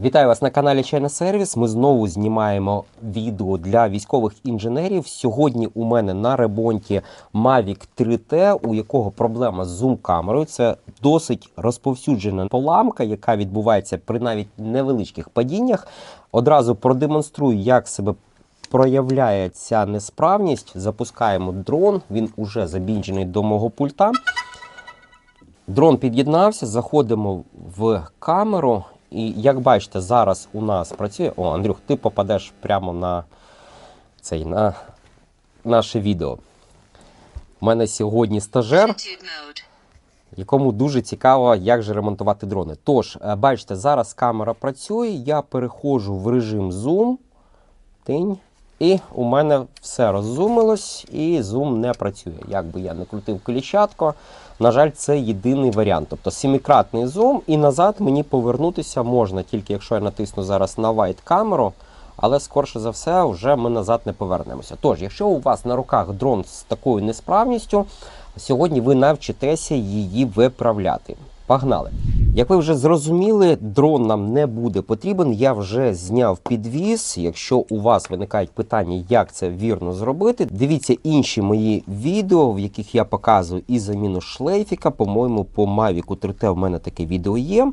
Вітаю вас на каналі Чайна Сервіс. Ми знову знімаємо відео для військових інженерів. Сьогодні у мене на ремонті Mavic 3T, у якого проблема з зум-камерою. Це досить розповсюджена поламка, яка відбувається при навіть невеличких падіннях. Одразу продемонструю, як себе проявляє ця несправність. Запускаємо дрон. Він уже забінджений до мого пульта. Дрон під'єднався, заходимо в камеру. І як бачите, зараз у нас працює. О, Андрюх, ти попадеш прямо на цей на наше відео. У мене сьогодні стажер, якому дуже цікаво, як же ремонтувати дрони. Тож, е, бачите, зараз камера працює, я переходжу в режим зум. Тинь. І у мене все роззумилось, і зум не працює. Як би я не крутив колічатко, на жаль, це єдиний варіант. Тобто сімікратний зум, і назад мені повернутися можна, тільки якщо я натисну зараз на white камеру, але скорше за все, вже ми назад не повернемося. Тож, якщо у вас на руках дрон з такою несправністю, сьогодні ви навчитеся її виправляти. Погнали! Як ви вже зрозуміли, дрон нам не буде потрібен. Я вже зняв підвіз. Якщо у вас виникають питання, як це вірно зробити, дивіться інші мої відео, в яких я показую і заміну шлейфіка. По-моєму, по Mavic 3T в мене таке відео є.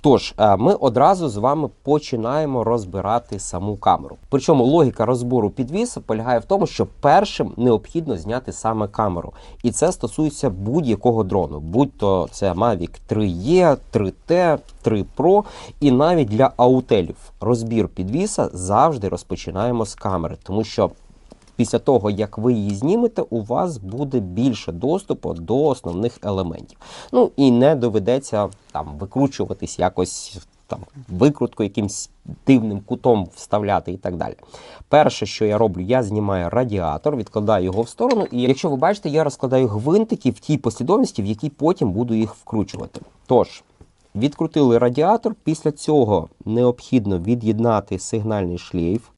Тож, е, ми одразу з вами починаємо розбирати саму камеру. Причому логіка розбору підвіса полягає в тому, що першим необхідно зняти саме камеру. І це стосується будь-якого дрону, будь-то це Mavic 3E, 3T, 3 Pro, і навіть для аутелів розбір підвіса завжди розпочинаємо з камери, тому що після того, як ви її знімете, у вас буде більше доступу до основних елементів. Ну і не доведеться там викручуватись якось. Там викрутку якимсь дивним кутом вставляти і так далі. Перше, що я роблю, я знімаю радіатор, відкладаю його в сторону, і якщо ви бачите, я розкладаю гвинтики в тій послідовності, в якій потім буду їх вкручувати. Тож, відкрутили радіатор, після цього необхідно від'єднати сигнальний шлейф.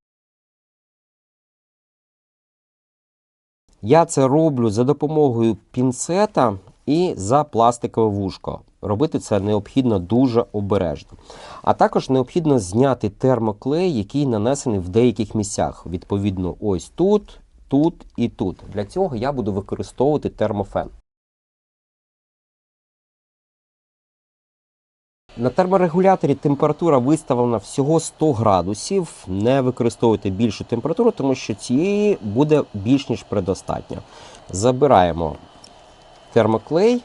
Я це роблю за допомогою пінцета і за пластикове вушко. Робити це необхідно дуже обережно. А також необхідно зняти термоклей, який нанесений в деяких місцях. Відповідно, ось тут, тут і тут. Для цього я буду використовувати термофен. На терморегуляторі температура виставлена всього 100 градусів. Не використовуйте більшу температуру, тому що цієї буде більш ніж предостатньо. Забираємо термоклей.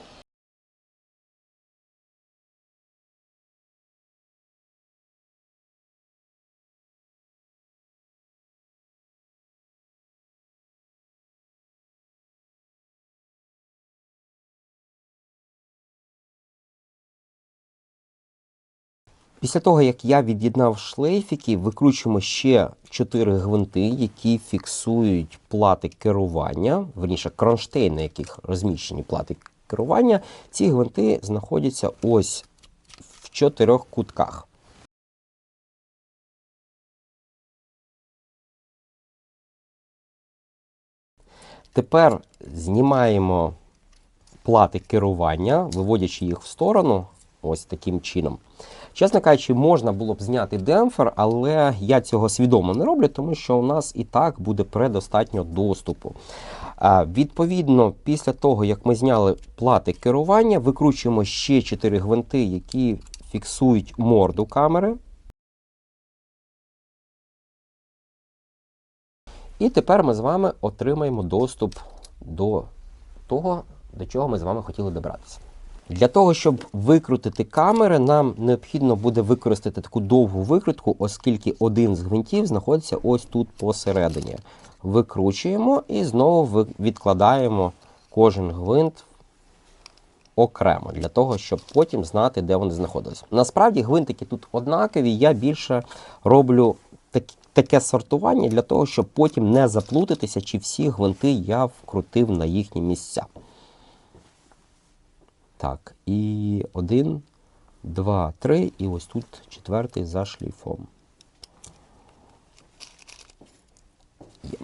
Після того, як я від'єднав шлейфики, викручуємо ще 4 гвинти, які фіксують плати керування, верніше кронштейн, на яких розміщені плати керування. Ці гвинти знаходяться ось в чотирьох кутках. Тепер знімаємо плати керування, виводячи їх в сторону, ось таким чином. Чесно кажучи, можна було б зняти демпфер, але я цього свідомо не роблю, тому що у нас і так буде предостатньо доступу. Відповідно, після того, як ми зняли плати керування, викручуємо ще 4 гвинти, які фіксують морду камери. І тепер ми з вами отримаємо доступ до того, до чого ми з вами хотіли добратися. Для того, щоб викрутити камери, нам необхідно буде використати таку довгу викрутку, оскільки один з гвинтів знаходиться ось тут посередині. Викручуємо і знову відкладаємо кожен гвинт окремо, для того, щоб потім знати, де вони знаходились. Насправді гвинтики тут однакові, я більше роблю так, таке сортування для того, щоб потім не заплутатися, чи всі гвинти я вкрутив на їхні місця. Так, і один, два, три, і ось тут четвертий за шлейфом. Є.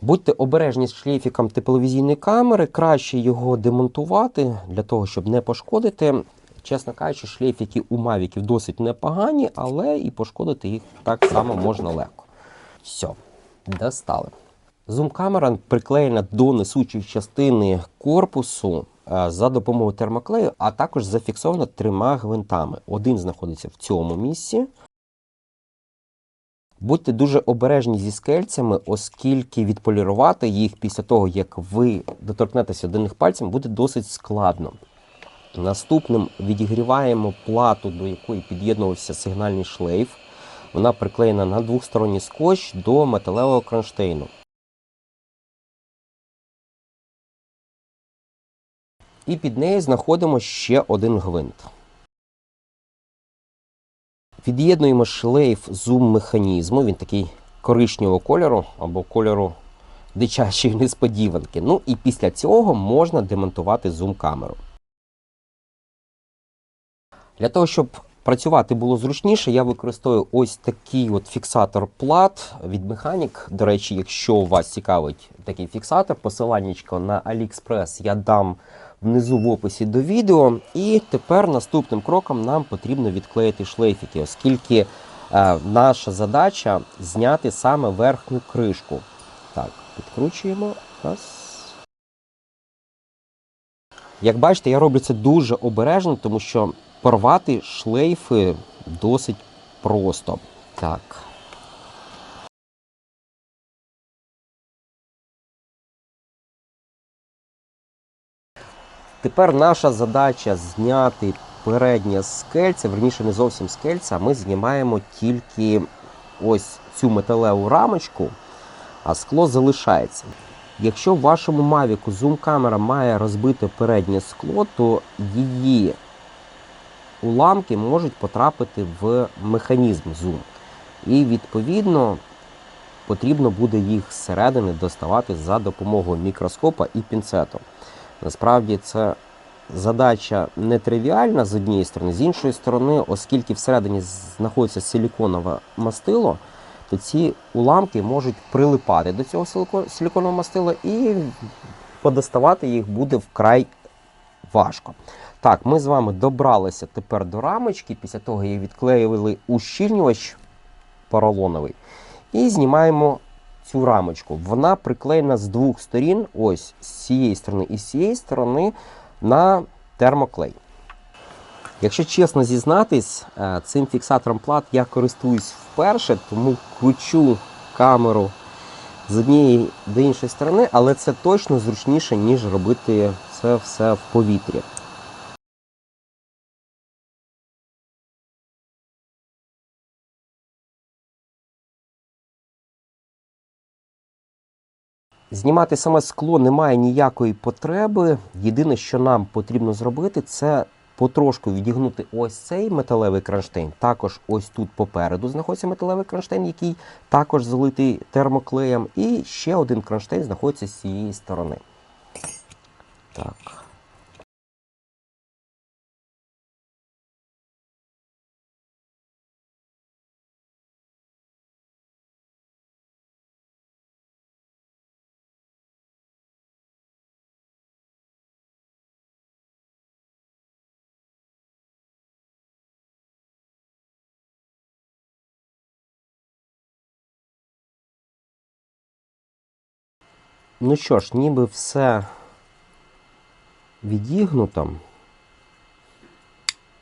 Будьте обережні з шлейфіком тепловізійної камери, краще його демонтувати для того, щоб не пошкодити. чесно кажучи, шлейфики у мавіків досить непогані, але і пошкодити їх так само можна легко. Все, достали. Зум-камера приклеєна до несучої частини корпусу е, за допомогою термоклею, а також зафіксована трьома гвинтами. Один знаходиться в цьому місці. Будьте дуже обережні зі скельцями, оскільки відполірувати їх після того, як ви доторкнетеся до них пальцем, буде досить складно. Наступним відігріваємо плату, до якої під'єднувався сигнальний шлейф. Вона приклеєна на двохсторонній скотч до металевого кронштейну. І під нею знаходимо ще один гвинт. Від'єднуємо шлейф зум-механізму, він такий коричневого кольору або кольору дитячої несподіванки. Ну і після цього можна демонтувати зум-камеру. Для того, щоб працювати було зручніше, я використовую ось такий от фіксатор плат від Механік. До речі, якщо вас цікавить такий фіксатор, посиланнячко на AliExpress я дам внизу в описі до відео. І тепер наступним кроком нам потрібно відклеїти шлейфики, оскільки е, наша задача зняти саме верхню кришку. Так, підкручуємо. Раз. Як бачите, я роблю це дуже обережно, тому що порвати шлейфи досить просто. Так. Тепер наша задача зняти переднє скельце, верніше не зовсім скельце, а ми знімаємо тільки ось цю металеву рамочку, а скло залишається. Якщо в вашому Мавіку зум-камера має розбите переднє скло, то її уламки можуть потрапити в механізм зум. І відповідно потрібно буде їх зсередини доставати за допомогою мікроскопа і пінцету. Насправді це задача нетривіальна з однієї сторони, з іншої сторони, оскільки всередині знаходиться силіконове мастило, то ці уламки можуть прилипати до цього силіконового мастила і подоставати їх буде вкрай важко. Так, ми з вами добралися тепер до рамочки, після того як відклеювали ущільнювач поролоновий, і знімаємо цю рамочку. Вона приклеєна з двох сторін, ось з цієї сторони і з цієї сторони, на термоклей. Якщо чесно зізнатись, е, цим фіксатором плат я користуюсь вперше, тому кручу камеру з однієї до іншої сторони, але це точно зручніше, ніж робити це все в повітрі. Знімати саме скло немає ніякої потреби. Єдине, що нам потрібно зробити, це потрошку відігнути ось цей металевий кронштейн. Також ось тут попереду знаходиться металевий кронштейн, який також залитий термоклеєм. І ще один кронштейн знаходиться з цієї сторони. Так. Ну що ж, ніби все відігнуто.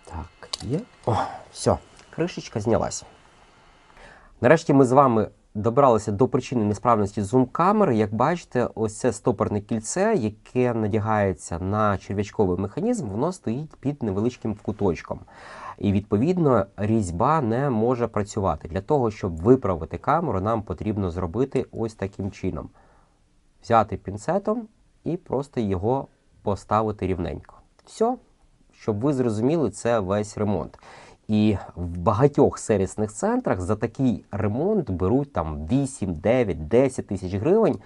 Так, є. О, все, кришечка знялась. Нарешті ми з вами добралися до причини несправності зум-камери. Як бачите, ось це стопорне кільце, яке надягається на черв'ячковий механізм, воно стоїть під невеличким куточком. І відповідно різьба не може працювати. Для того, щоб виправити камеру, нам потрібно зробити ось таким чином взяти пінцетом і просто його поставити рівненько. Все, щоб ви зрозуміли, це весь ремонт. І в багатьох сервісних центрах за такий ремонт беруть там 8, 9, 10 тисяч гривень,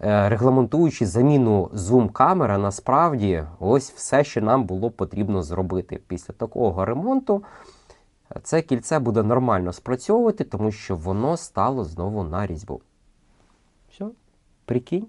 е, регламентуючи заміну зум-камери, насправді ось все, що нам було потрібно зробити. Після такого ремонту це кільце буде нормально спрацьовувати, тому що воно стало знову на різьбу. Прикинь.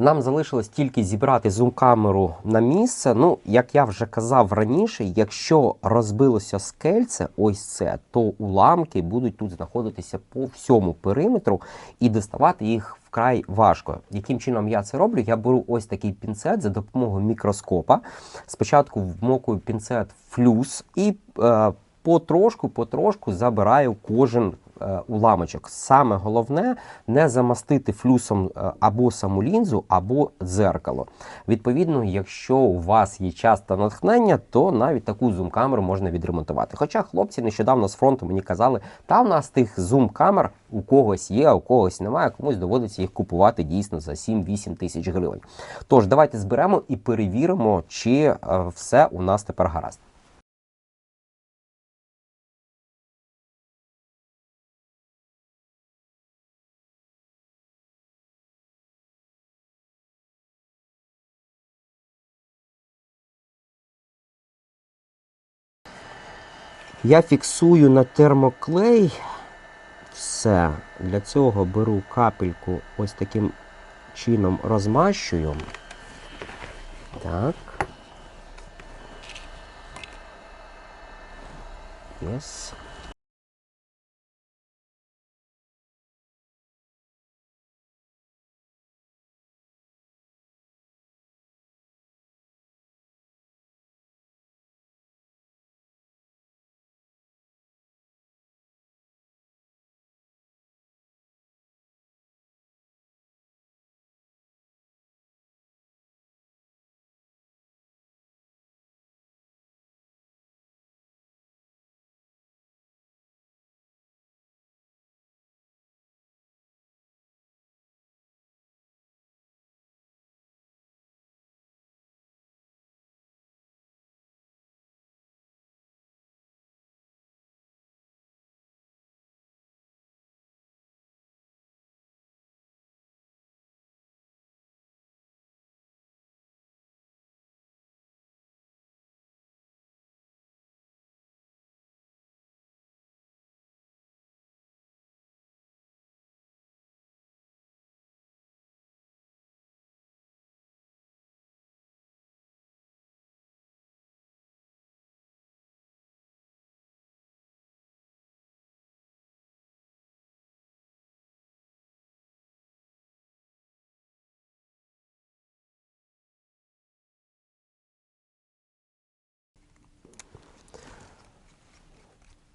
Нам залишилось тільки зібрати зум-камеру на місце. Ну, як я вже казав раніше, якщо розбилося скельце, ось це, то уламки будуть тут знаходитися по всьому периметру і доставати їх вкрай важко. Яким чином я це роблю? Я беру ось такий пінцет за допомогою мікроскопа. Спочатку вмокую пінцет флюс і е, потрошку, потрошку забираю кожен е, уламочок. Саме головне не замастити флюсом е, або саму лінзу, або дзеркало. Відповідно, якщо у вас є час та натхнення, то навіть таку зум-камеру можна відремонтувати. Хоча хлопці нещодавно з фронту мені казали, та в нас тих зум-камер у когось є, а у когось немає, комусь доводиться їх купувати дійсно за 7-8 тисяч гривень. Тож, давайте зберемо і перевіримо, чи е, все у нас тепер гаразд. Я фіксую на термоклей все. Для цього беру капельку ось таким чином розмащую. Так. Yes.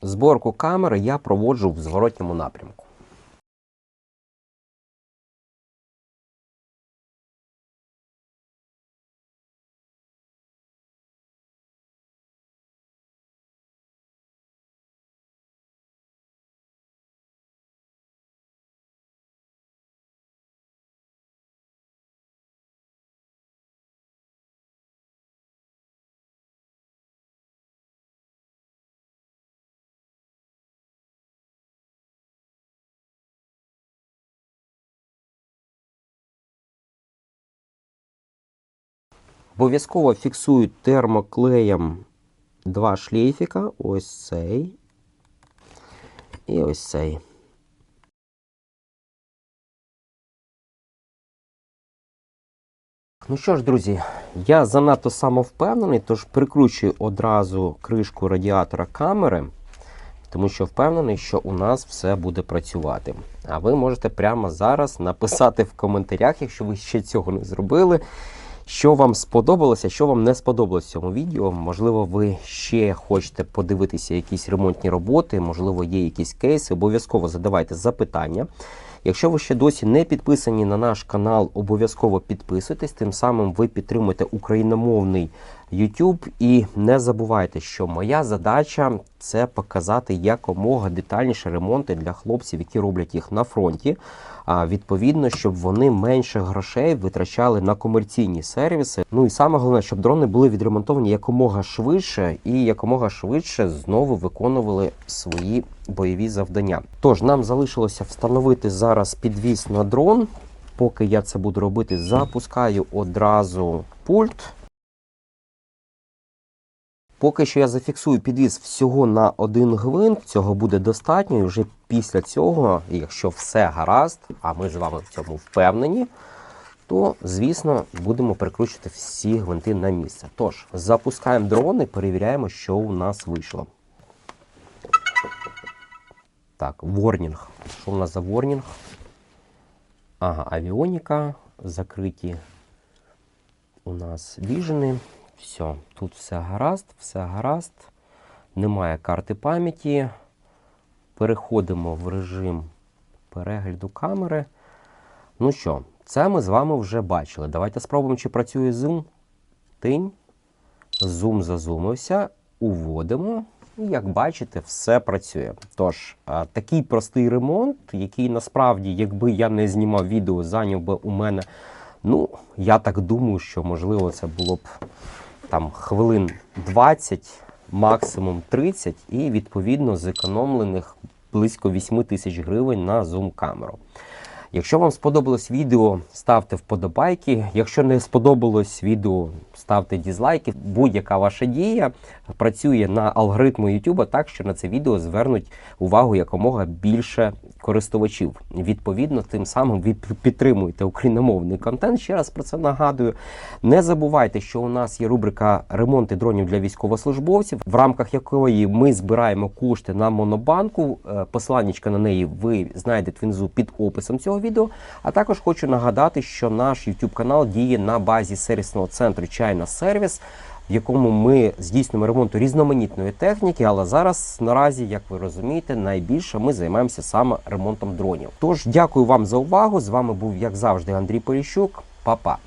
Зборку камери я проводжу в зворотньому напрямку. Обов'язково фіксую термоклеєм два шлейфіка. Ось цей. І ось цей. Ну що ж, друзі, я занадто самовпевнений, тож прикручую одразу кришку радіатора камери, тому що впевнений, що у нас все буде працювати. А ви можете прямо зараз написати в коментарях, якщо ви ще цього не зробили, що вам сподобалося, що вам не сподобалось в цьому відео. Можливо, ви ще хочете подивитися якісь ремонтні роботи, можливо, є якісь кейси. Обов'язково задавайте запитання. Якщо ви ще досі не підписані на наш канал, обов'язково підписуйтесь. Тим самим ви підтримуєте україномовний YouTube. І не забувайте, що моя задача це показати якомога детальніше ремонти для хлопців, які роблять їх на фронті. А відповідно, щоб вони менше грошей витрачали на комерційні сервіси. Ну і саме головне, щоб дрони були відремонтовані якомога швидше і якомога швидше знову виконували свої бойові завдання. Тож нам залишилося встановити зараз підвіз на дрон. Поки я це буду робити, запускаю одразу пульт. Поки що я зафіксую підвіз всього на один гвинт, цього буде достатньо. І вже після цього, якщо все гаразд, а ми з вами в цьому впевнені, то, звісно, будемо прикручувати всі гвинти на місце. Тож, запускаємо дрон і перевіряємо, що у нас вийшло. Так, ворнінг. Що у нас за ворнінг? Ага, авіоніка, закриті у нас віжени. Все, тут все гаразд, все гаразд. Немає карти пам'яті. Переходимо в режим перегляду камери. Ну що, це ми з вами вже бачили. Давайте спробуємо, чи працює зум. Тинь. Зум зазумився. Уводимо. І як бачите, все працює. Тож, такий простий ремонт, який насправді, якби я не знімав відео, зайняв би у мене. Ну, я так думаю, що можливо це було б там хвилин 20, максимум 30, і відповідно зекономлених близько 8 тисяч гривень на зум-камеру. Якщо вам сподобалось відео, ставте вподобайки. Якщо не сподобалось відео, ставте дізлайки. Будь-яка ваша дія працює на алгоритму YouTube так, що на це відео звернуть увагу якомога більше користувачів. Відповідно, тим самим ви підтримуєте україномовний контент. Ще раз про це нагадую. Не забувайте, що у нас є рубрика ремонти дронів для військовослужбовців, в рамках якої ми збираємо кошти на монобанку. Е, Посиланнячка на неї ви знайдете внизу під описом цього відео. А також хочу нагадати, що наш YouTube канал діє на базі сервісного центру Чайна Сервіс. В якому ми здійснюємо ремонт різноманітної техніки, але зараз наразі, як ви розумієте, найбільше ми займаємося саме ремонтом дронів. Тож дякую вам за увагу. З вами був, як завжди, Андрій Поліщук. Па-па!